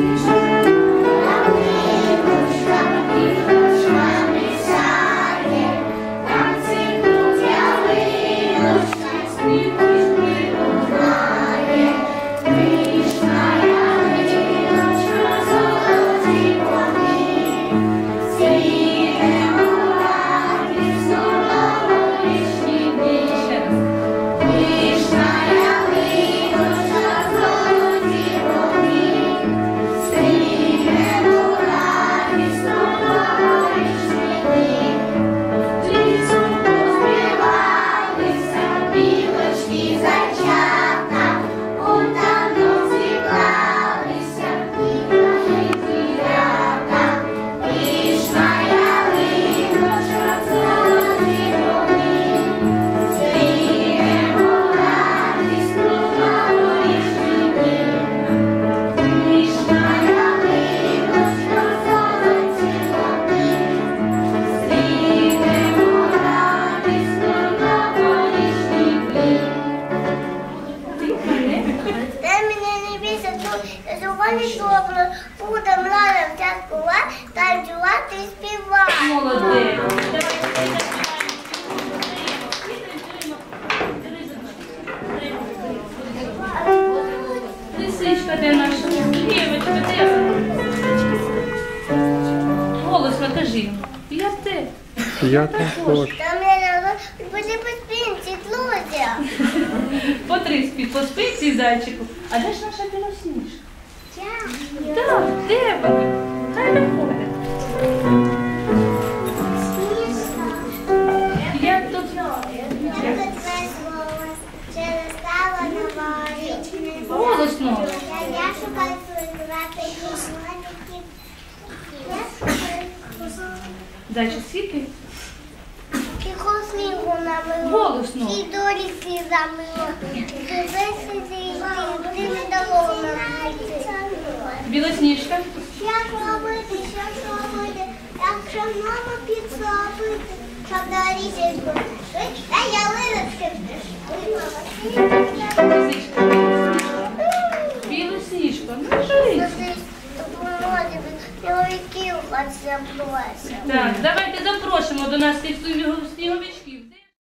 Jesus. Де мені не бісить, зубані словно, буде млада вчаткова, танцювати і співати. Молодець. Лисичка де наша? Києва, тебе де? Голосно кажи. П'яте. Я також спинці, Тлузя. По три спі, по спинці зайчику. А де ж наша білосніжка? Так, де вона? Хай виходить. Я тут. Через стало новорічне. Голосно. Я шукаю грати маленьких. Зайчик, скільки? Снігу намило. І доріки замило. Тебе сидіти, ти не дало нам йти. Білосніжка. Як робити, що робити, якщо мама підсобити, щоб доріжечку швидше, та ялиночки Лисичка. Білосніжка. Ну. Допоможі, чоловіків хоч запросимо. Так, давайте запросимо до нас цих сніговичків.